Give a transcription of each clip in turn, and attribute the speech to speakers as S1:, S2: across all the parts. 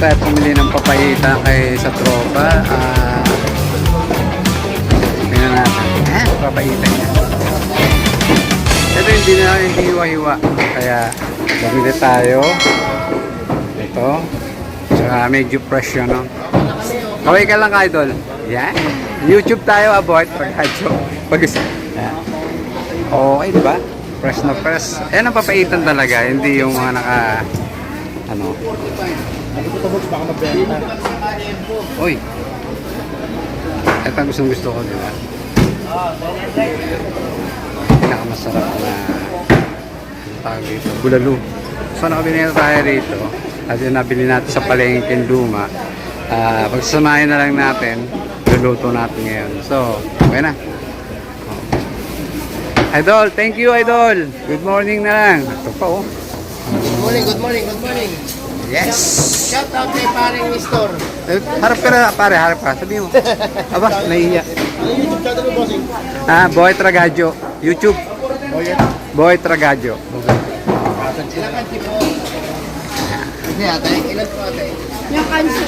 S1: tayo pumili ng papayita kay sa tropa. Ah, tingnan natin. Eh, papayita niya. Ito hindi na hindi hiwa-hiwa. Kaya bumili tayo. Ito. Tsaka medyo fresh yun, no? Kaway ka lang, idol. Yan. YouTube tayo, avoid pag hadyo. Pag Yan. Okay, di ba? Fresh na fresh. Yan ang papaitan talaga. Hindi yung mga naka... Ano? Uy. Ito ang gustong gusto ko, di ba? Pinakamasarap na ang tawag dito, bulalo. So nakabili na tayo rito at yung nabili natin sa palengke Luma. Ah, pagsasamahin na lang natin, luluto natin ngayon. So, okay na. Idol, thank you Idol. Good morning na lang. Ito pa oh.
S2: Good morning, good morning, good morning.
S1: Yes.
S2: Shout out kay paring Nestor.
S1: Eh, Harap ka na, pare, harap ka. Sabi mo. Aba, nahihiya.
S2: Ano yung YouTube channel mo, bossing?
S1: Ah, Boy Tragadio. YouTube.
S2: Yeah.
S1: Boy Tragadio.
S2: Ilang kanti po? Hindi ate, ilan po ate?
S3: Yung kansi.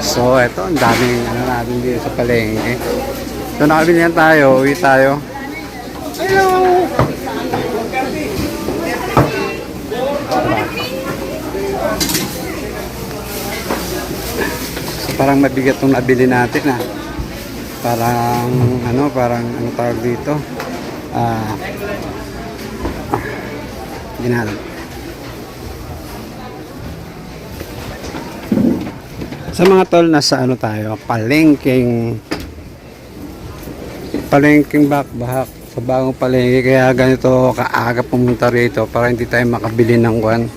S1: So, eto, ang daming ano natin dito sa palengke. So, nakabili na tayo, uwi tayo. Hello! Parang mabigat itong nabili natin ah. Parang, ano, parang, ano tawag dito? Ah, alam. Sa mga tol, nasa ano tayo, palengking. Palengking bakbahak sa bagong palengke. Kaya ganito kaaga pumunta rito para hindi tayo makabili ng kwan.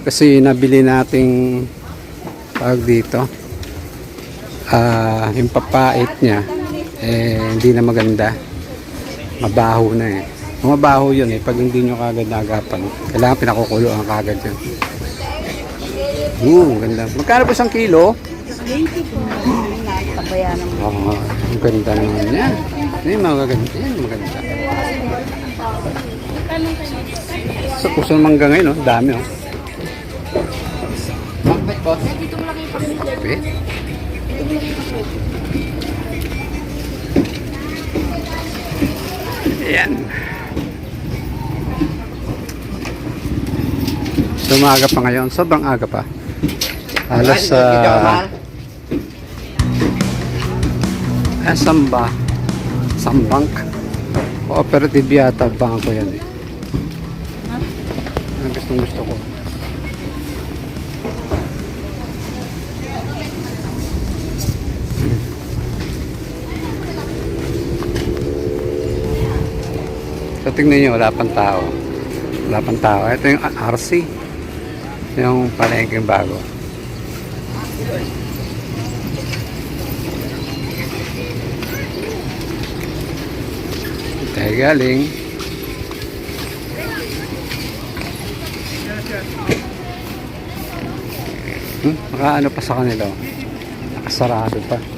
S1: Kasi nabili nating tawag dito ah yung papait niya eh hindi na maganda mabaho na eh mabaho yun eh pag hindi nyo kagad nagapan kailangan pinakukulo ang kagad yun Oo, ganda. Magkano po isang kilo?
S3: 20 po. Mo.
S1: Oo, ang ganda naman yan. Yan, magaganda. Yan, maganda. Sa puso ng mangga ngayon, oh. dami, oh.
S2: Bakit boss?
S1: Kape. Ayan. So, maaga pa ngayon. Sobrang aga pa. Alas sa... Uh, Samba. Sambank. Cooperative yata bangko yan eh. Ang gustong gusto ko. Tingnan nyo, wala pang tao. Wala pang tao. Ito yung RC. Yung palengking bago. Tayo galing. Hmm, nakaano pa sa kanila. Nakasarado pa.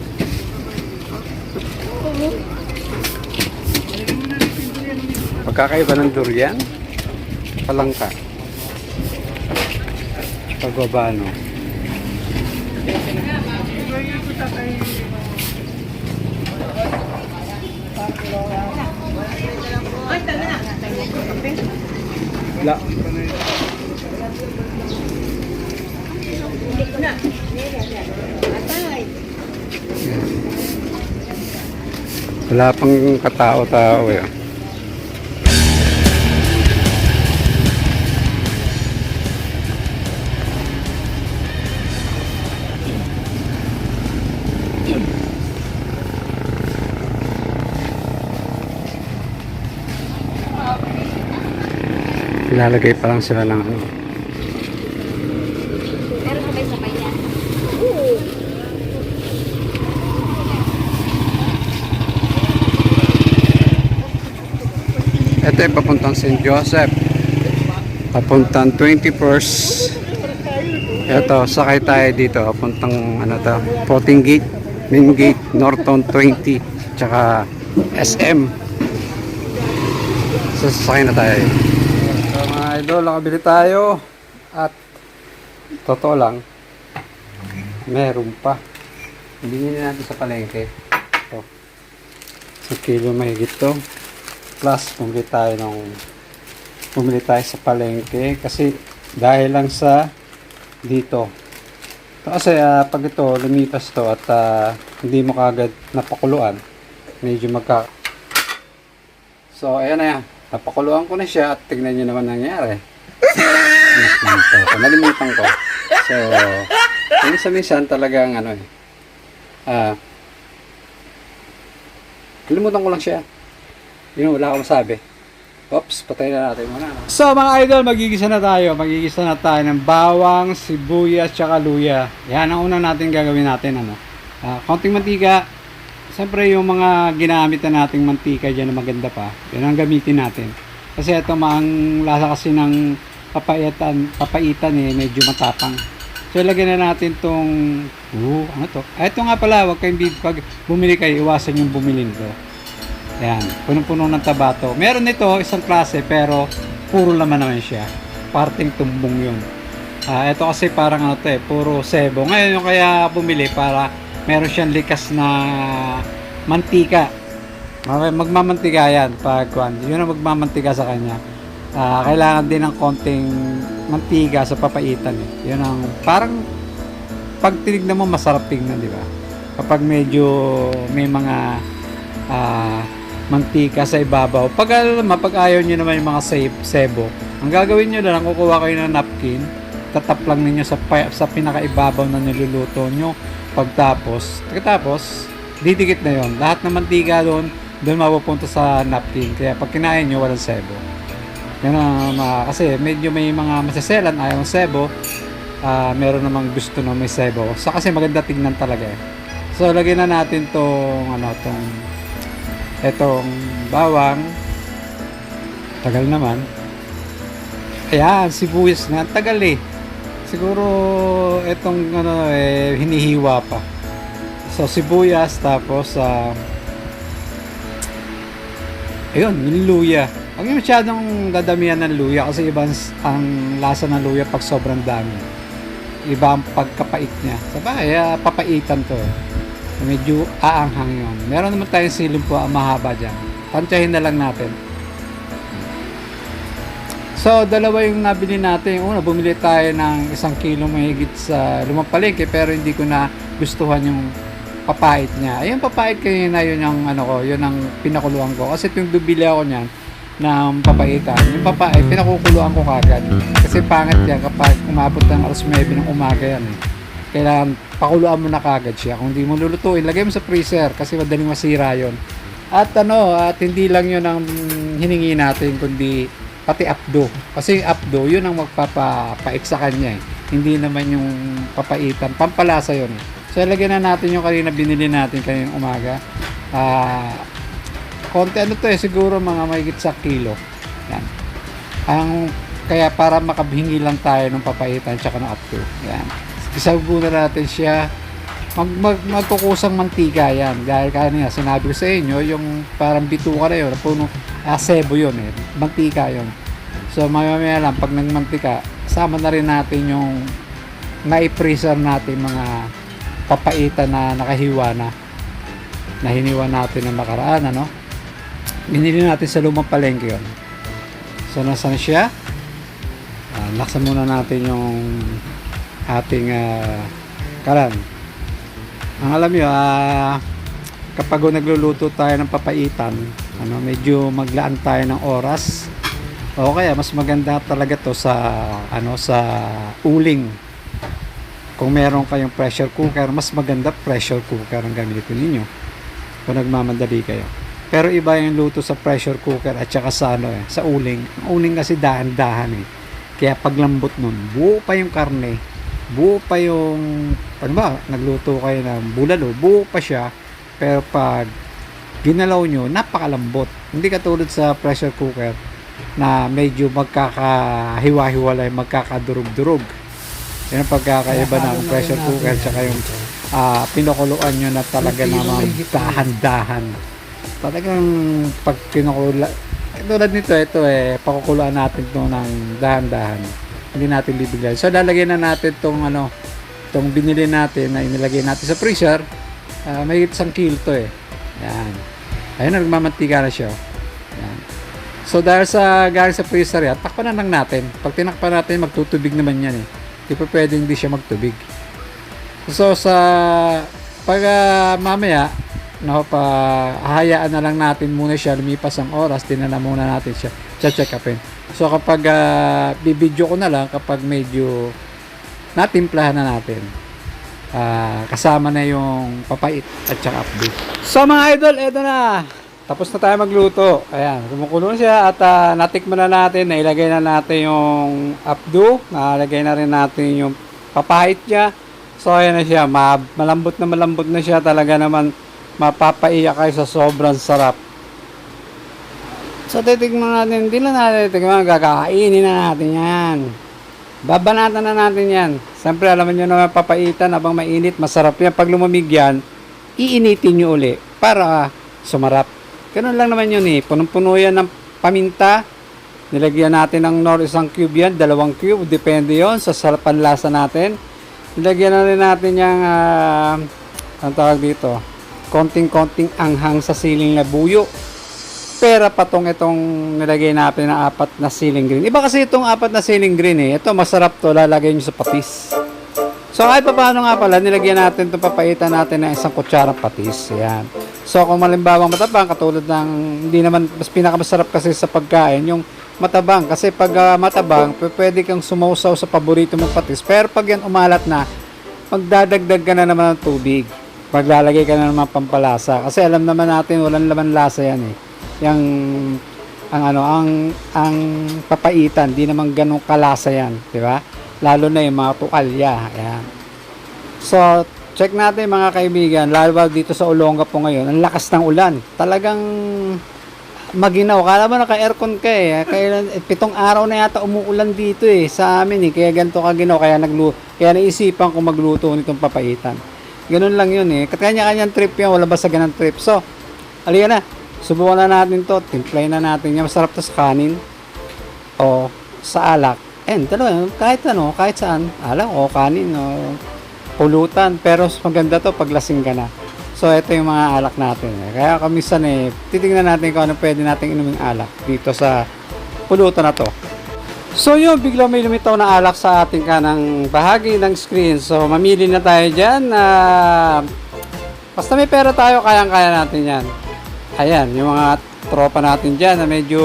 S1: Pagkakaiba ng durian, palangka. Pagbabano. La. Wala pang katao-tao eh. Ilalagay pa lang sila ng ano.
S3: Pero sabay-sabay yan.
S1: Ito ay papuntang St. Joseph. Papuntang 21st. Ito, sakay tayo dito. Papuntang ano to, Floating Gate, Main Gate, Norton 20, tsaka SM. Sasakay na tayo. Mga idol, nakabili tayo. At, totoo lang, meron pa. Na natin sa palengke. Ito. Sa kilo mahigit to. Plus, bumili tayo ng bumili tayo sa palengke kasi dahil lang sa dito. Ito kasi ah, pag ito lumipas to at ah, hindi mo kagad napakuluan, medyo magka So, ayan na yan. Napakuluan ko na siya at tignan nyo naman nangyari. Nakalimutan ko. Nalimutan ko. So, minsan-minsan talagang ano eh. Ah, kalimutan ko lang siya. Yun, wala akong masabi. Oops, patay na natin muna. So mga idol, magigisa na tayo. Magigisa na tayo ng bawang, sibuyas, tsaka luya. Yan ang una natin gagawin natin. Ano? Ah, konting mantika. Siyempre yung mga ginamit na nating mantika dyan na maganda pa, yan ang gamitin natin. Kasi ito ang lasa kasi ng papaitan, papaitan eh, medyo matapang. So ilagyan na natin tong, uh, ano to? Ah, ito nga pala, wag kayong bib- pag bumili kayo, iwasan yung bumili nito. Ayan, punong-puno ng tabato. Meron nito, isang klase, pero puro laman naman siya. Parting tumbong yun. Ah, ito kasi parang ano to eh, puro sebo. Ngayon yung kaya bumili para meron siyang likas na mantika. Magmamantika yan pag. Yun ang magmamantika sa kanya. Ah, kailangan din ng konting mantika sa papaitan eh. Yun ang parang pag tinignan mo masarap tingnan, di ba? Kapag medyo may mga ah, mantika sa ibabaw. Pag alam mo, pag ayaw nyo naman yung mga seb- sebo, ang gagawin nyo lang, kukuha kayo ng napkin, tatap lang ninyo sa, sa pinakaibabaw na niluluto nyo. Pagtapos, pagkatapos, didikit na yon Lahat ng mantika doon, doon mapupunta sa napkin. Kaya pag kinain nyo, walang sebo. Yan mga, kasi medyo may mga masaselan, ayaw ng sebo. Ah, meron namang gusto na may sebo. So kasi maganda tignan talaga eh. So lagyan na natin tong ano tong etong bawang. Tagal naman. Ayan, sibuyas na. Tagal eh. Siguro etong ano eh hinihiwa pa. So sibuyas tapos ah Ayun, yung luya. Huwag yung masyadong dadamihan ng luya kasi iba ang, lasa ng luya pag sobrang dami. Iba ang pagkapait niya. Sabay, ah, papaitan to. Medyo aanghang yun. Meron naman tayong silim po ang mahaba dyan. Tansyahin na lang natin. So, dalawa yung nabili natin. Una, bumili tayo ng isang kilo mahigit sa lumang palengke pero hindi ko na gustuhan yung papait niya. Ayun, papait kayo na yun ang ano ko, yun ang pinakuluan ko. Kasi yung bibili ako niyan ng papaitan, yung papait, pinakukuluan ko kagad. Kasi pangit yan kapag umabot ng alas 9 ng umaga yan eh. Kailangan pakuluan mo na kagad siya. Kung hindi mo lulutuin, lagay mo sa freezer kasi madaling masira yon. At ano, at hindi lang yun ang hiningi natin, kundi pati apdo. Kasi yung apdo, yun ang magpapapait sa kanya eh. Hindi naman yung papaitan. Pampalasa yun eh. So, lagyan na natin yung kanina binili natin kaninang umaga. Ah, konti ano to eh, siguro mga mahigit sa kilo. Yan. Ang, kaya para makabhingi lang tayo ng papaitan tsaka ng apdo. Yan. Isaw muna natin siya. Mag, mag, magkukusang mantika yan. Dahil kanina, sinabi ko sa inyo, yung parang bituka na yun, puno, ah, sebo yun eh. Mantika yun. So, maya maya lang, pag nagmantika, sama na rin natin yung na-freezer natin mga papaitan na nakahiwa na na hiniwa natin ng nakaraan ano binili natin sa lumang palengke yun so nasan siya uh, laksan muna natin yung ating uh, kalan ang alam nyo ah, kapag nagluluto tayo ng papaitan ano, medyo maglaan tayo ng oras o kaya mas maganda talaga to sa ano sa uling kung meron kayong pressure cooker, mas maganda pressure cooker ang gamitin ninyo kung nagmamadali kayo. Pero iba yung luto sa pressure cooker at saka sa ano eh, sa uling. Ang uling kasi dahan-dahan eh. Kaya paglambot nun, buo pa yung karne, buo pa yung, ano ba, nagluto kayo ng bulalo, buo pa siya, pero pag ginalaw nyo, napakalambot. Hindi katulad sa pressure cooker na medyo magkakahiwa-hiwalay, magkakadurog-durog. Yan ang pagkakaiba ng pressure cooker tsaka yung ah, pinakuluan nyo na talaga naman dahan-dahan. Talagang pag pinakula, eh, tulad nito, ito eh, pakukuluan natin to ng dahan-dahan. Hindi natin bibigyan. So, lalagyan na natin tong ano, itong binili natin na inilagay natin sa freezer, ah, may isang kilo to eh. Yan. Ayun, nagmamantika na siya. Yan. So dahil sa galing sa freezer yan, takpan na lang natin. Pag tinakpan natin, magtutubig naman yan eh. Di pa pwedeng hindi siya magtubig. So sa pag ah, mamaya, no, pa hahayaan na lang natin muna siya lumipas ang oras, tinana muna natin siya. Check upin. So kapag ah, bibidyo ko na lang kapag medyo natimplahan na natin. Ah, kasama na yung papait at saka update. So mga idol, eto na. Tapos na tayo magluto. Ayan, kumukulo na siya at ah, natikman na natin, nailagay na natin yung updo, nalagay na rin natin yung papait niya. So ayan na siya, ma- malambot na malambot na siya talaga naman mapapaiyak kayo sa sobrang sarap. So titignan natin, hindi na natin titignan, gagakainin na natin yan. Babanatan na natin yan. Siyempre, alam nyo naman, papaitan habang mainit, masarap yan. Pag lumamig yan, iinitin nyo uli para sumarap. Ganun lang naman yun eh. Punong-puno yan ng paminta. Nilagyan natin ng nor isang cube yan, dalawang cube. Depende yon sa sarap panlasa natin. Nilagyan na rin natin yung, ah, ang tawag dito, konting-konting anghang sa siling na buyo pera pa tong itong nilagay natin na apat na ceiling green. Iba kasi itong apat na ceiling green eh. Ito masarap to, lalagay nyo sa patis. So kahit pa paano nga pala, nilagyan natin itong papaitan natin ng isang kutsarang patis. Yan. So kung malimbawang matabang, katulad ng, hindi naman, mas pinakamasarap kasi sa pagkain, yung matabang. Kasi pag ah, matabang, pwede kang sumausaw sa paborito mong patis. Pero pag yan umalat na, magdadagdag ka na naman ng tubig. Maglalagay ka na naman pampalasa. Kasi alam naman natin, walang laman lasa yan eh yung ang ano ang ang papaitan di naman ganun kalasa yan di ba? Lalo na yung mga tukalya ayan. So check natin mga kaibigan lalo dito sa Olonga po ngayon ang lakas ng ulan. Talagang maginaw. Kala mo naka aircon ka eh. Kaya pitong araw na yata umuulan dito eh sa amin eh. Kaya ganito ka ginaw. Kaya naglu kaya naisipan ko magluto nitong papaitan. Ganun lang yun eh. Kanya-kanyang trip yan. Wala ba sa ganang trip? So alika na Subukan na natin to. Timplay na natin yan. Masarap to sa kanin. O sa alak. And dalawa, kahit ano, kahit saan. Alak o kanin o pulutan. Pero maganda to pag lasing ka na. So, ito yung mga alak natin. Kaya kamisan eh, titingnan natin kung ano pwede natin inuming alak dito sa pulutan na to. So yun, bigla may lumitaw na alak sa ating kanang bahagi ng screen. So mamili na tayo dyan. na basta may pera tayo, kayang-kaya natin yan. Ayan, yung mga tropa natin dyan na medyo,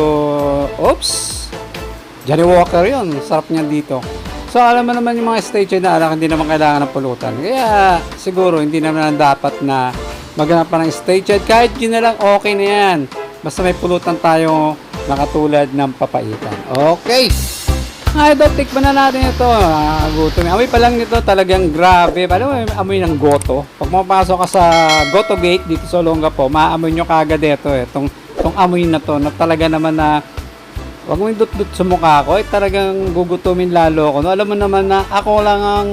S1: oops, Johnny Walker yun. Sarap niyan dito. So, alam mo naman yung mga stage na alak, hindi naman kailangan ng pulutan. Kaya, siguro, hindi naman dapat na maghanap pa ng stage Kahit yun na lang, okay na yan. Basta may pulutan tayo na katulad ng papaitan. Okay. Ay, idol, tikman na natin ito. Nakakagutom. Amoy pa lang nito talagang grabe. Mo, yung amoy ng goto. Pag mapasok ka sa Goto Gate dito sa Olongapo, maamoy nyo kagad ito eh. Itong, itong amoy na to na talaga naman na Huwag mo dut-dut sa mukha ko, eh, talagang gugutumin lalo ako. No? Alam mo naman na ako lang ang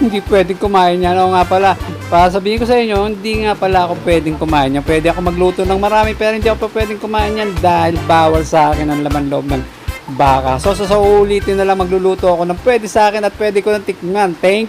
S1: hindi pwedeng kumain yan. Oo nga pala, para sabihin ko sa inyo, hindi nga pala ako pwedeng kumain yan. Pwede ako magluto ng marami, pero hindi ako pa pwedeng kumain yan dahil bawal sa akin ang laman loob ng baka. So, so, so ulitin na lang magluluto ako ng pwede sa akin at pwede ko ng tikman. Thank you!